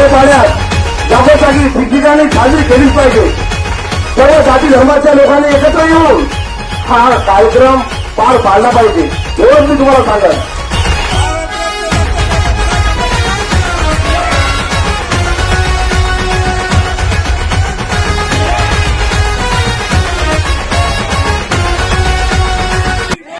खेडेपाड्यात जागोजागी ठिकठिकाणी साजरी केलीच पाहिजे. सर्व जाती धर्माच्या लोकांनी एकत्र येऊन हा कार्यक्रम पार पाडला पाहिजे. एवढंच मी तुम्हाला सांगाल